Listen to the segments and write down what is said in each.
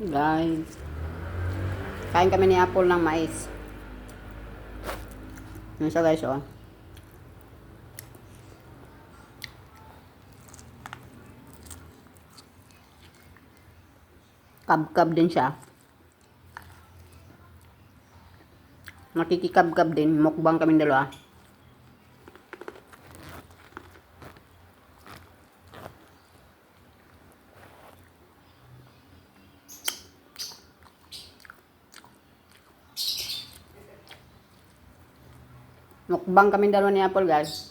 Guys. Kain kami ni Apple ng mais. Yan siya guys, oh. Kab-kab din siya. Nakikikab-kab din. Mukbang kami dalawa. Mukbang kami dalawa ni Apple, guys.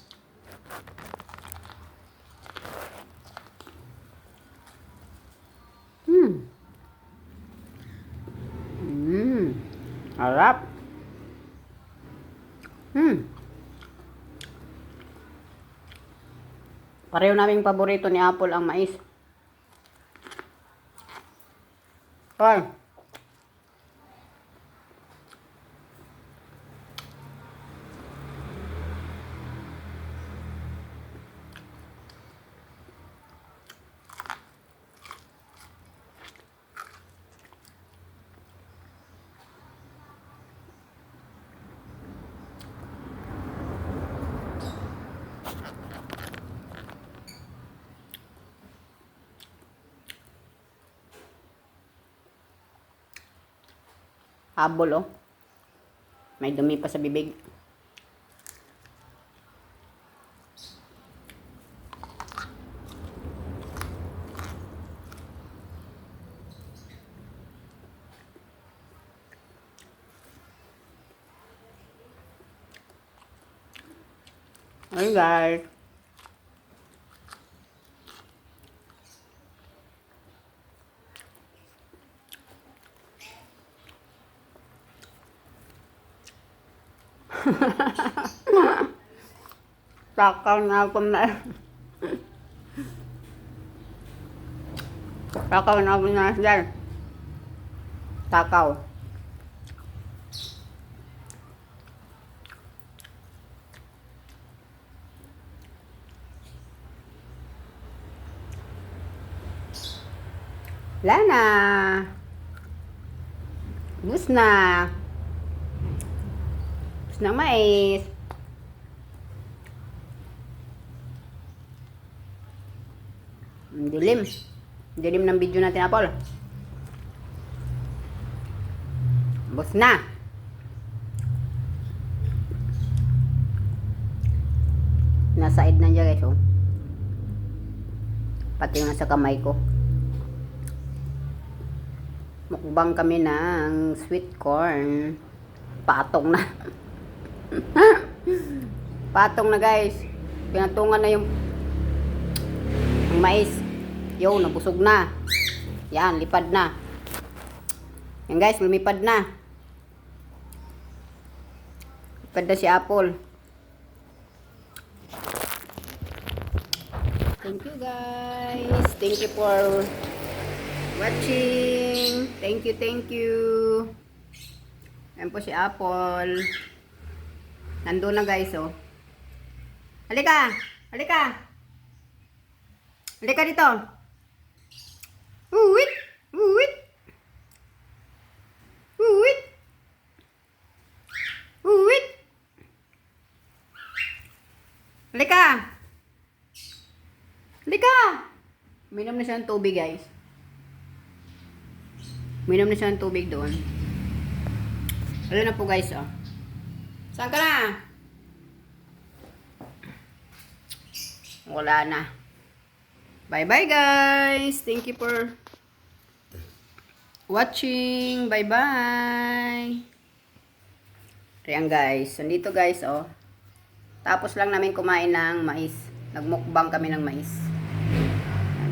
Hmm. Hmm. Harap. Hmm. Pareho naming paborito ni Apple ang mais. Hoy. Habol, oh. May dumi pa sa bibig. Ayun guys. Takaw na ako na. Takaw na ako na dyan. Takaw. Lana. Bus na. Bus na mais. Ang Dilim. Ang Dilim ng video natin, Apple. Bus na. Nasa side na dyan, guys, oh. Pati yung nasa kamay ko. Mukbang kami ng sweet corn. Patong na. Patong na, guys. Pinatungan na yung mais. Yo, nabusog na. Yan, lipad na. Yan guys, lumipad na. Lipad na si Apple. Thank you guys. Thank you for watching. Thank you, thank you. Yan po si Apple. Nandun na guys, oh. Halika! Halika! Halika dito. Uwit! Uwit! Uwit! Uwit! Halika! Halika! Minom na siya ng tubig, guys. Minom na siya ng tubig doon. Ano na po, guys, oh. Saan ka na? Wala na. Bye-bye guys. Thank you for watching. Bye-bye. Ayan guys. Nandito guys, oh. Tapos lang namin kumain ng mais. Nagmukbang kami ng mais.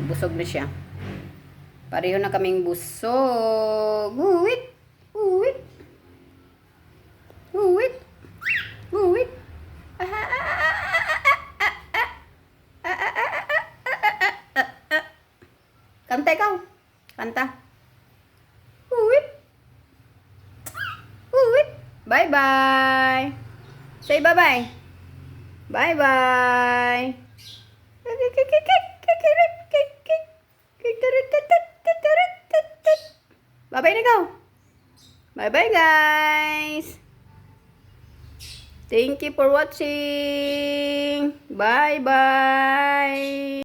Busog na siya. Pareho na kaming busog. Uwit! Uwit! Uwit! Kanta ikaw. Kanta. Uwit. Uwit. Bye-bye. Say bye-bye. Bye-bye. Bye-bye na ikaw. Bye-bye, guys. Thank you for watching. Bye-bye.